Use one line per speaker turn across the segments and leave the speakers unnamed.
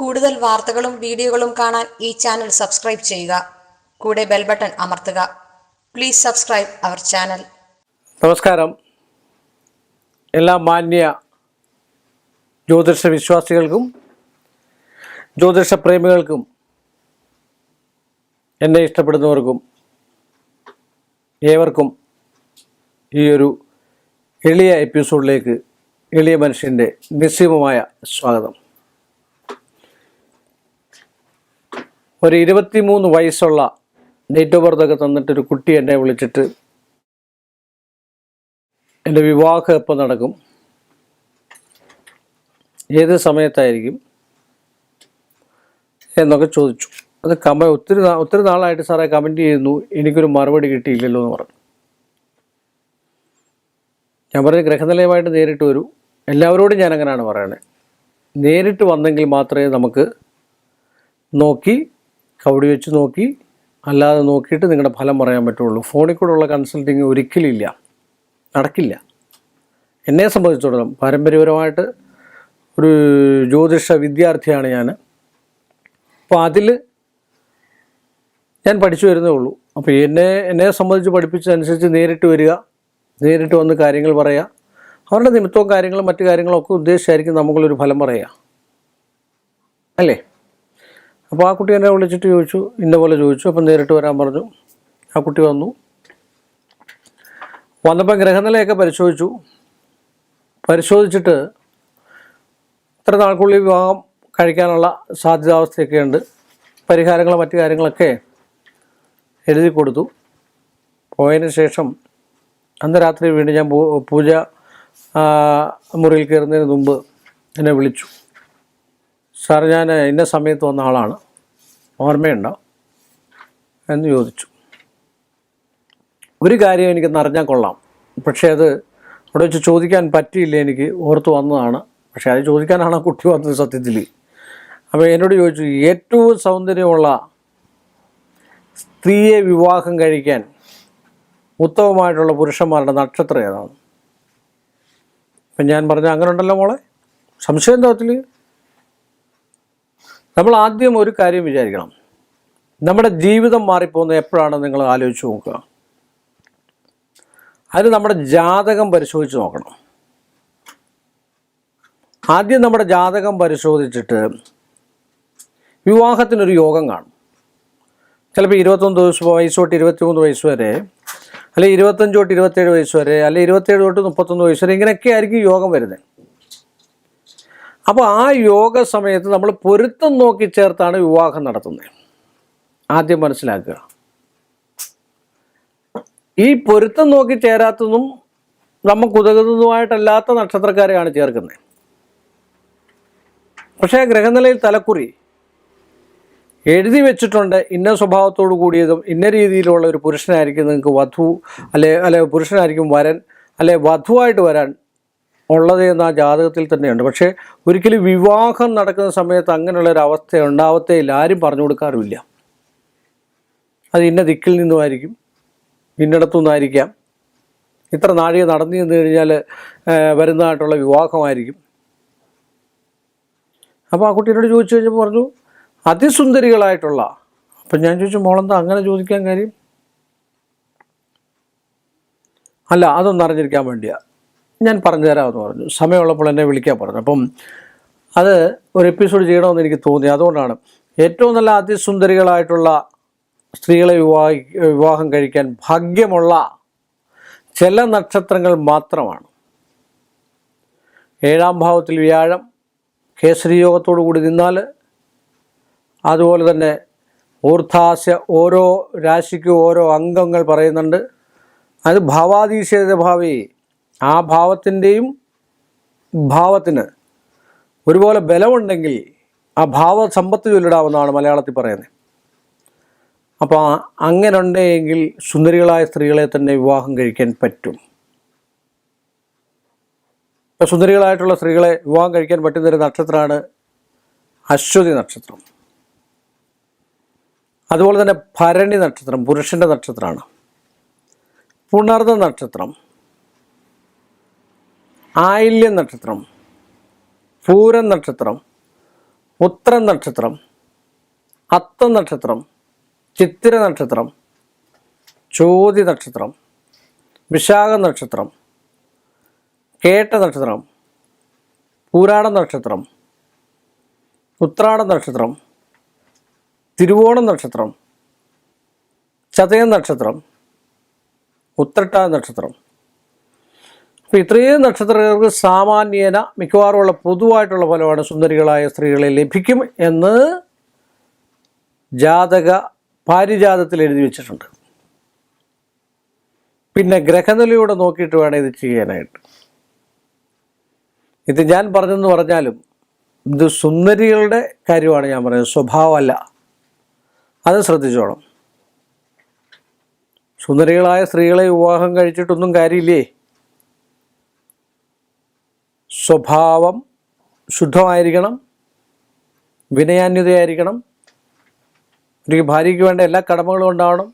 കൂടുതൽ വാർത്തകളും വീഡിയോകളും കാണാൻ ഈ ചാനൽ സബ്സ്ക്രൈബ് ചെയ്യുക. കൂടെ ബെൽ ബട്ടൺ അമർത്തുക. Please subscribe our channel.
നമസ്കാരം. എല്ലാ മാന്യ ജ്യോതിഷ വിശ്വാസികൾക്കും ജ്യോതിഷ പ്രേമികൾക്കും എന്നെ ഇഷ്ടപ്പെടുന്നവർക്കും ഏവർക്കും ഈ ഒരു എളിയ എപ്പിസോഡിലേക്ക് എളിയ മനുഷ്യന്റെ നിസ്സീമമായ സ്വാഗതം. ഒരു ഇരുപത്തിമൂന്ന് വയസ്സുള്ള ഡേറ്റ് ഓഫ് ബർത്ത് തന്നിട്ടൊരു കുട്ടി എന്നെ വിളിച്ചിട്ട് എന്റെ വിവാഹം എപ്പോൾ നടക്കും? ഏത് സമയത്തായിരിക്കും? എന്നൊക്കെ ചോദിച്ചു. അത് കമ ഒത്തിരി ഒത്തിരി നാളായിട്ട് സാറേ കമന്റ് ചെയ്യുന്നു. എനിക്കൊരു മറുപടി കിട്ടിയില്ലല്ലോ എന്ന് പറഞ്ഞു. ഞാൻ പറഞ്ഞ ഗ്രഹനിലയമായിട്ട് നേരിട്ട് വരൂ. എല്ലാവരോടും ഞാൻ അങ്ങനെയാണ് പറയണത് നേരിട്ട് വന്നെങ്കിൽ മാത്രമേ നമുക്ക് നോക്കി കവടി വെച്ച് നോക്കി അല്ലാതെ നോക്കിയിട്ട് നിങ്ങളുടെ ഫലം പറയാൻ പറ്റുള്ളൂ. ഫോണിൽ ഉള്ള കൺസൾട്ടിങ് ഒരിക്കലില്ല. നടക്കില്ല. എന്നെ സംബന്ധിച്ചിടത്തോളം പാരമ്പര്യപരമായിട്ട് ഒരു ജ്യോതിഷ വിദ്യാർത്ഥിയാണ് ഞാൻ അപ്പോൾ അതിൽ ഞാൻ പഠിച്ചു വരുന്നേ ഉള്ളൂ. അപ്പോൾ എന്നെ എന്നെ സംബന്ധിച്ച് പഠിപ്പിച്ചതനുസരിച്ച് നേരിട്ട് വരിക നേരിട്ട് വന്ന് കാര്യങ്ങൾ പറയുക അവരുടെ നിമിത്തവും കാര്യങ്ങളും മറ്റു കാര്യങ്ങളും ഒക്കെ ഉദ്ദേശിച്ചായിരിക്കും നമുക്കുള്ളൊരു ഫലം പറയുക അല്ലേ? അപ്പോൾ ആ കുട്ടി എന്നെ വിളിച്ചിട്ട് ചോദിച്ചു ഇന്ന പോലെ ചോദിച്ചു. അപ്പം നേരിട്ട് വരാൻ പറഞ്ഞു. ആ കുട്ടി വന്നു. വന്നപ്പോൾ ഗ്രഹനിലയൊക്കെ പരിശോധിച്ചു. പരിശോധിച്ചിട്ട് ഇത്ര നാൾക്കുള്ളിൽ വിവാഹം കഴിക്കാനുള്ള സാധ്യതാവസ്ഥയൊക്കെ ഉണ്ട് പരിഹാരങ്ങളും മറ്റു കാര്യങ്ങളൊക്കെ എഴുതി കൊടുത്തു. പോയതിന് ശേഷം അന്ന് രാത്രി വീണ്ടും ഞാൻ പൂജ മുറിയിൽ കയറുന്നതിന് മുമ്പ് എന്നെ വിളിച്ചു. സാർ ഞാൻ ഇന്ന സമയത്ത് വന്ന ആളാണ്. ഓർമ്മയുണ്ടോ? എന്ന് ചോദിച്ചു. ഒരു കാര്യം എനിക്കൊന്ന് അറിഞ്ഞാൽ കൊള്ളാം. പക്ഷേ അത് അവിടെ വെച്ച് ചോദിക്കാൻ പറ്റിയില്ല എനിക്ക്. ഓർത്ത് വന്നതാണ്. പക്ഷേ അത് ചോദിക്കാനാണ് ആ കുട്ടി വന്നത് സത്യത്തിൽ. അപ്പോൾ എന്നോട് ചോദിച്ചു ഏറ്റവും സൗന്ദര്യമുള്ള സ്ത്രീയെ വിവാഹം കഴിക്കാൻ ഉത്തമമായിട്ടുള്ള പുരുഷന്മാരുടെ നക്ഷത്രം ഏതാണ്? അപ്പം ഞാൻ പറഞ്ഞു അങ്ങനെ ഉണ്ടല്ലോ മോളെ. സംശയം തോത്തിൽ നമ്മൾ ആദ്യം ഒരു കാര്യം വിചാരിക്കണം. നമ്മുടെ ജീവിതം മാറിപ്പോകുന്നത് എപ്പോഴാണ് നിങ്ങൾ ആലോചിച്ച് നോക്കുക. അതിന് നമ്മുടെ ജാതകം പരിശോധിച്ച് നോക്കണം. ആദ്യം നമ്മുടെ ജാതകം പരിശോധിച്ചിട്ട് വിവാഹത്തിനൊരു യോഗം കാണും. ചിലപ്പോൾ ഇരുപത്തൊന്ന് ദിവസം വയസ്സ് തൊട്ട് ഇരുപത്തിമൂന്ന് വയസ്സ് വരെ അല്ലെ ഇരുപത്തഞ്ച് തൊട്ട് ഇരുപത്തേഴ് വയസ്സ് വരെ അല്ലെ ഇരുപത്തേഴ് തൊട്ട് മുപ്പത്തൊന്ന് വയസ്സ് വരെ ഇങ്ങനെയൊക്കെ ആയിരിക്കും യോഗം വരുന്നത്. അപ്പോൾ ആ യോഗ സമയത്ത് നമ്മൾ പൊരുത്തം നോക്കി ചേർത്താണ് വിവാഹം നടത്തുന്നത്. ആദ്യം മനസ്സിലാക്കുക. ഈ പൊരുത്തം നോക്കി ചേരാത്തതും നമുക്കുതകുന്നതുമായിട്ടല്ലാത്ത നക്ഷത്രക്കാരെയാണ് ചേർക്കുന്നത്. പക്ഷേ ഗ്രഹനിലയിൽ തലക്കുറി. എഴുതി വെച്ചിട്ടുണ്ട്. ഇന്ന സ്വഭാവത്തോടു കൂടിയതും ഇന്ന രീതിയിലുള്ള ഒരു പുരുഷനായിരിക്കും നിങ്ങൾക്ക് വധു അല്ലെ അല്ലെ പുരുഷനായിരിക്കും വരൻ അല്ലെ വധുവായിട്ട് വരാൻ ഉള്ളത് എന്ന് ആ ജാതകത്തിൽ തന്നെയുണ്ട്. പക്ഷേ ഒരിക്കലും വിവാഹം നടക്കുന്ന സമയത്ത് അങ്ങനെയുള്ള ഒരു അവസ്ഥ ഉണ്ടാവത്തേയില്ല ആരും പറഞ്ഞു കൊടുക്കാറുമില്ല. അത് ഇന്ന ദിക്കിൽ നിന്നുമായിരിക്കും ഇന്നിടത്തു നിന്നായിരിക്കാം ഇത്ര നാഴിക നടന്നു ചെന്ന് കഴിഞ്ഞാൽ വരുന്നതായിട്ടുള്ള വിവാഹമായിരിക്കും. അപ്പോൾ ആ കുട്ടിയോട് ചോദിച്ചു കഴിഞ്ഞപ്പോൾ പറഞ്ഞു അതിസുന്ദരികളായിട്ടുള്ള. അപ്പം ഞാൻ ചോദിച്ചു മോളെന്താ അങ്ങനെ ചോദിക്കാൻ കാര്യം? അല്ല അതൊന്നറിഞ്ഞിരിക്കാൻ വേണ്ടിയാണ് വേണ്ടിയാ. ഞാൻ പറഞ്ഞു തരാമെന്ന് പറഞ്ഞു. സമയമുള്ളപ്പോൾ എന്നെ വിളിക്കാൻ പറഞ്ഞു. അപ്പം അത് ഒരു എപ്പിസോഡ് ചെയ്യണമെന്ന് എനിക്ക് തോന്നി. അതുകൊണ്ടാണ് ഏറ്റവും നല്ല അതിസുന്ദരികളായിട്ടുള്ള സ്ത്രീകളെ വിവാഹി വിവാഹം കഴിക്കാൻ ഭാഗ്യമുള്ള ചില നക്ഷത്രങ്ങൾ മാത്രമാണ്. ഏഴാം ഭാവത്തിൽ വ്യാഴം കേസരി യോഗത്തോടു കൂടി നിന്നാൽ അതുപോലെ തന്നെ ഊർധാസ്യ ഓരോ രാശിക്കും ഓരോ അംഗങ്ങൾ പറയുന്നുണ്ട്. അത് ഭാവാതീശേത ഭാവി. ആ ഭാവത്തിന്റെയും ഭാവത്തിന് ഒരുപോലെ ബലമുണ്ടെങ്കിൽ ആ ഭാവ സമ്പത്ത് ചൊല്ലിടാമെന്നാണ് മലയാളത്തിൽ പറയുന്നത്. അപ്പോൾ അങ്ങനെ ഉണ്ടെങ്കിൽ സുന്ദരികളായ സ്ത്രീകളെ തന്നെ വിവാഹം കഴിക്കാൻ പറ്റും. സുന്ദരികളായിട്ടുള്ള സ്ത്രീകളെ വിവാഹം കഴിക്കാൻ പറ്റുന്ന ഒരു നക്ഷത്രമാണ് അശ്വതി നക്ഷത്രം. അതുപോലെ തന്നെ ഭരണി നക്ഷത്രം പുരുഷന്റെ നക്ഷത്രമാണ്. പുണർന്ന നക്ഷത്രം. ആയില്യം നക്ഷത്രം പൂര നക്ഷത്രം ഉത്തര നക്ഷത്രം അത്ത നക്ഷത്രം ചിത്തിര നക്ഷത്രം ചോതി നക്ഷത്രം വിശാഖ നക്ഷത്രം കേട്ട നക്ഷത്രം പൂരാട നക്ഷത്രം ഉത്രാട നക്ഷത്രം തിരുവോണ നക്ഷത്രം ചതയ നക്ഷത്രം ഉത്രട്ടാ നക്ഷത്രം. അപ്പോൾ ഇത്രയും നക്ഷത്രക്കാർക്ക് സാമാന്യേന മിക്കവാറുമുള്ള പൊതുവായിട്ടുള്ള ഫലമാണ് സുന്ദരികളായ സ്ത്രീകളെ ലഭിക്കും എന്ന് ജാതക പാരിജാതത്തിൽ എഴുതി വെച്ചിട്ടുണ്ട്. പിന്നെ ഗ്രഹനിലയൂടെ നോക്കിയിട്ട് വേണം ഇത് ചെയ്യാനായിട്ട്. ഇത് ഞാൻ പറഞ്ഞെന്ന് പറഞ്ഞാലും ഇത് സുന്ദരികളുടെ കാര്യമാണ് ഞാൻ പറയുന്നത്. സ്വഭാവമല്ല. അത് ശ്രദ്ധിച്ചോണം. സുന്ദരികളായ സ്ത്രീകളെ വിവാഹം കഴിച്ചിട്ടൊന്നും കാര്യമില്ലേ? സ്വഭാവം ശുദ്ധമായിരിക്കണം വിനയാന്യതയായിരിക്കണം ഒരു ഭാര്യയ്ക്ക് വേണ്ട എല്ലാ കടമകളും ഉണ്ടാവണം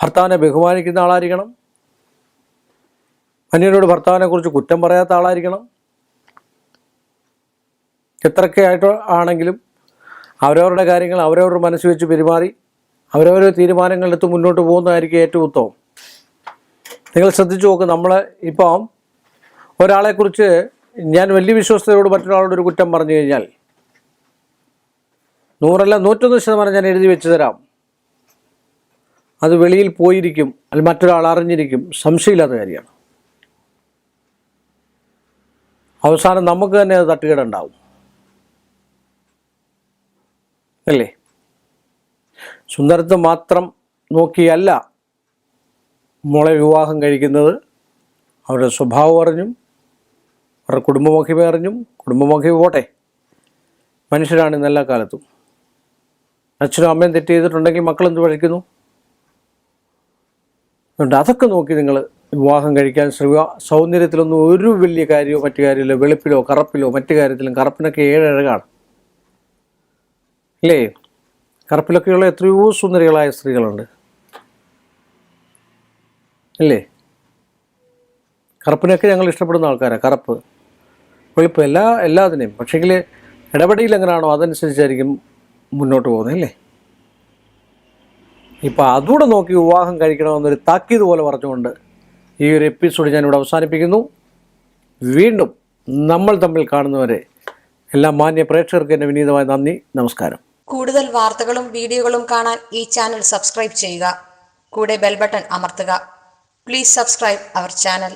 ഭർത്താവിനെ ബഹുമാനിക്കുന്ന ആളായിരിക്കണം അന്യനോട് ഭർത്താവിനെ കുറിച്ച് കുറ്റം പറയാത്ത ആളായിരിക്കണം. എത്രയൊക്കെ ആയിട്ട് ആണെങ്കിലും അവരവരുടെ കാര്യങ്ങൾ അവരവരുടെ മനസ്സ് വെച്ച് പെരുമാറി അവരവരുടെ തീരുമാനങ്ങളെടുത്ത് മുന്നോട്ട് പോകുന്നതായിരിക്കും ഏറ്റവും ഉത്തമം. നിങ്ങൾ ശ്രദ്ധിച്ചു നോക്ക് നമ്മൾ ഇപ്പം ഒരാളെക്കുറിച്ച് ഞാൻ വലിയ വിശ്വസ്തയോട് മറ്റൊരാളോട് ഒരു കുറ്റം പറഞ്ഞു കഴിഞ്ഞാൽ നൂറല്ല നൂറ്റൊന്ന് ശതമാനം ഞാൻ എഴുതി വെച്ചു തരാം. അത് വെളിയിൽ പോയിരിക്കും അല്ലെങ്കിൽ മറ്റൊരാൾ അറിഞ്ഞിരിക്കും സംശയമില്ലാത്ത കാര്യമാണ്. അവസാനം നമുക്ക് തന്നെ അത് തട്ടുകേടുണ്ടാവും. അല്ലേ? സുന്ദരത്വം മാത്രം നോക്കിയല്ല മോളെ വിവാഹം കഴിക്കുന്നത്. അവരുടെ സ്വഭാവം അറിഞ്ഞും അവരുടെ കുടുംബമൊക്കെ അറിഞ്ഞും കുടുംബമൊക്കെ പോട്ടെ. മനുഷ്യരാണ് ഇന്ന് എല്ലാ കാലത്തും. അച്ഛനും അമ്മയും തെറ്റ് ചെയ്തിട്ടുണ്ടെങ്കിൽ മക്കളെന്ത് പഠിക്കുന്നു? അതുകൊണ്ട് അതൊക്കെ നോക്കി നിങ്ങൾ വിവാഹം കഴിക്കാൻ ശ്രമിക്കുക. സൗന്ദര്യത്തിലൊന്നും ഒരു വലിയ കാര്യമോ മറ്റു കാര്യമില്ല. വെളുപ്പിലോ കറുപ്പിലോ മറ്റു കാര്യത്തിലും കറുപ്പിനൊക്കെ ഏഴഴകാണ്. അല്ലേ? കറുപ്പിലൊക്കെയുള്ള എത്രയോ സുന്ദരികളായ സ്ത്രീകളുണ്ട്. അല്ലേ? കറുപ്പിനൊക്കെ ഞങ്ങൾ ഇഷ്ടപ്പെടുന്ന ആൾക്കാരാണ് കറുപ്പ്. വെളുപ്പ് എല്ലാ എല്ലാത്തിനെയും. പക്ഷേങ്കിൽ ഇടപെടയിൽ എങ്ങനെയാണോ അതനുസരിച്ചായിരിക്കും മുന്നോട്ട് പോകുന്നത് അല്ലേ? ഇപ്പം അതുകൂടെ നോക്കി വിവാഹം കഴിക്കണമെന്നൊരു താക്കീത് പോലെ പറഞ്ഞുകൊണ്ട് ഈ ഒരു എപ്പിസോഡ് ഞാനിവിടെ അവസാനിപ്പിക്കുന്നു. വീണ്ടും നമ്മൾ തമ്മിൽ കാണുന്നവരെ എല്ലാ മാന്യ പ്രേക്ഷകർക്ക് എന്റെ വിനീതമായ നന്ദി നമസ്കാരം.
കൂടുതൽ വാർത്തകളും വീഡിയോകളും കാണാൻ ഈ ചാനൽ സബ്സ്ക്രൈബ് ചെയ്യുക. കൂടെ ബെൽ ബട്ടൺ അമർത്തുക. Please subscribe our channel.